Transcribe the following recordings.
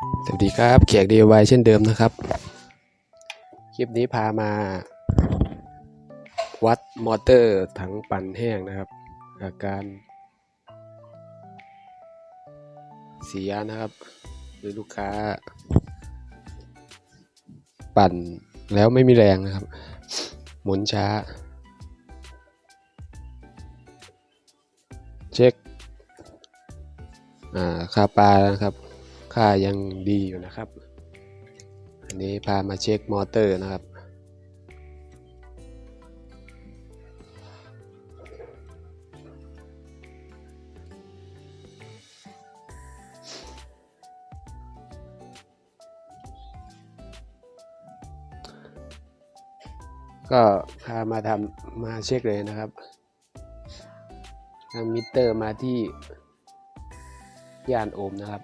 สวัสดีครับเขียก DIY เช่นเดิมนะครับ คลิปนี้พามา วัดมอเตอร์ถังปั่นแห้งนะครับ อาการ เสียนะครับหรือลูกค้า ปั่นแล้วไม่มีแรงนะครับ หมุนช้า เช็คอ่าค่าปลานะครับายังดีอยู่นะครับ อันนี้พามาเช็คมอเตอร์นะครับ ก็พามาทำมาเช็คเลยนะครับทางมิเตอร์มาที่ย่านโอห์มนะครับ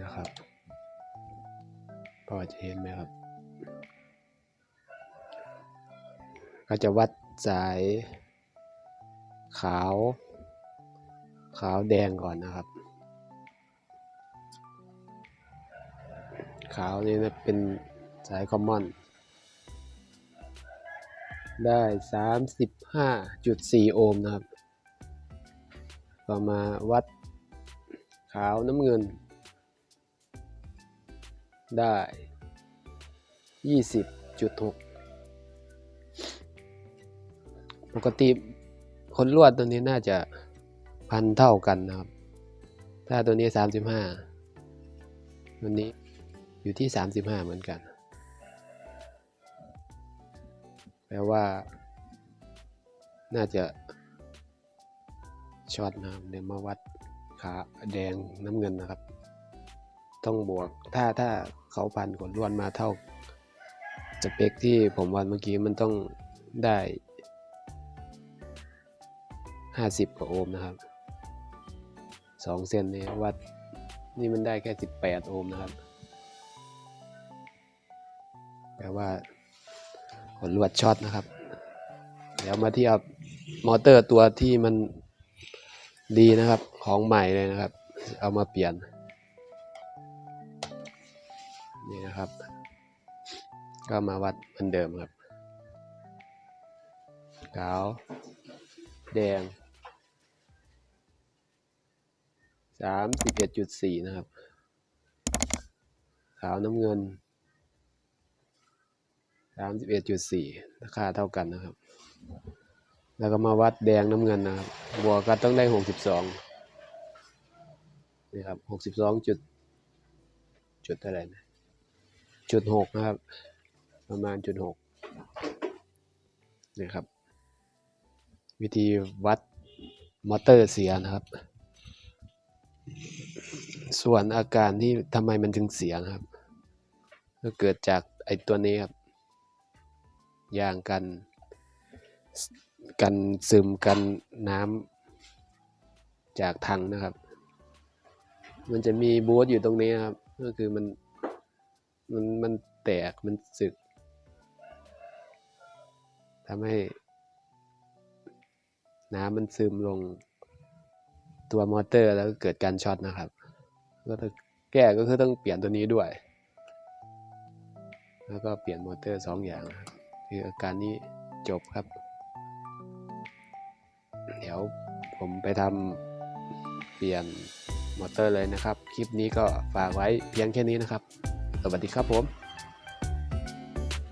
นะครับพอจะเห็นไหมครับ ก็จะวัดสายขาว ขาวแดงก่อนนะครับ ขาวนี่นะเป็นสายคอมมอน ได้ 35.4 โอห์มนะครับ ต่อมาวัดขาวน้ำเงิน ได้ 20.6 ปกติคนลวดตัวนี้น่าจะพันเท่ากันนะครับ ถ้าตัวนี้ 35 ตัวนี้อยู่ที่ 35 เหมือนกัน แปลว่า น่าจะช็อตนะครับเดี๋ยวมาวัดขาแดงน้ำเงินนะครับ ต้องบวก ถ้าถ้าเขาพันขนล้วดมาเท่าสเปคที่ผมวัดเมื่อกี้มันต้องได้ 50 กว่าโอห์มนะครับ 2 เส้นนี้วัดนี่มันได้แค่ 18 โอห์มนะครับแปลว่าขนลวดช็อตนะครับ เดี๋ยวมาเทียบมอเตอร์ตัวที่มันดีนะครับ ของใหม่เลยนะครับ เอามาเปลี่ยน นี่นะครับ ก็มาวัดเหมือนเดิมครับขาว แดงสามสิบเอ็ดจุดสี่นะครับ ขาวน้ำเงินสามสิบเอ็ดจุดสี่ราคาเท่ากันนะครับ แล้วก็มาวัดแดงน้ำเงินนะครับ บวกกันต้องได้หกสิบสองนี่ครับหกสิบสองจุดจุดอะไรนะ จุดหกนะครับ ประมาณจุดหกนี่ครับ วิธีวัดมอเตอร์เสียนะครับ ส่วนอาการที่ทำไมมันถึงเสียนะครับ ก็เกิดจากไอตัวนี้ครับยางกันกันซึมกันน้ำจากถังนะครับ มันจะมีบูธอยู่ตรงนี้ครับ ก็คือมัน มันมันแตกมันสึกทำให้ น้ำมันซึมลงตัวมอเตอร์แล้วกเกิดการช็อตนะครับ ก็ต้องแก้ก็คือต้องเปลี่ยนตัวนี้ด้วย แล้วก็เปลี่ยนมอเตอร์สองอย่าง คืออาการนี้จบครับ เดี๋ยวผมไปทำเปลี่ยนมอเตอร์เลยนะครับ คลิปนี้ก็ฝากไว้เพียงแค่นี้นะครับ สวัสดีครับผม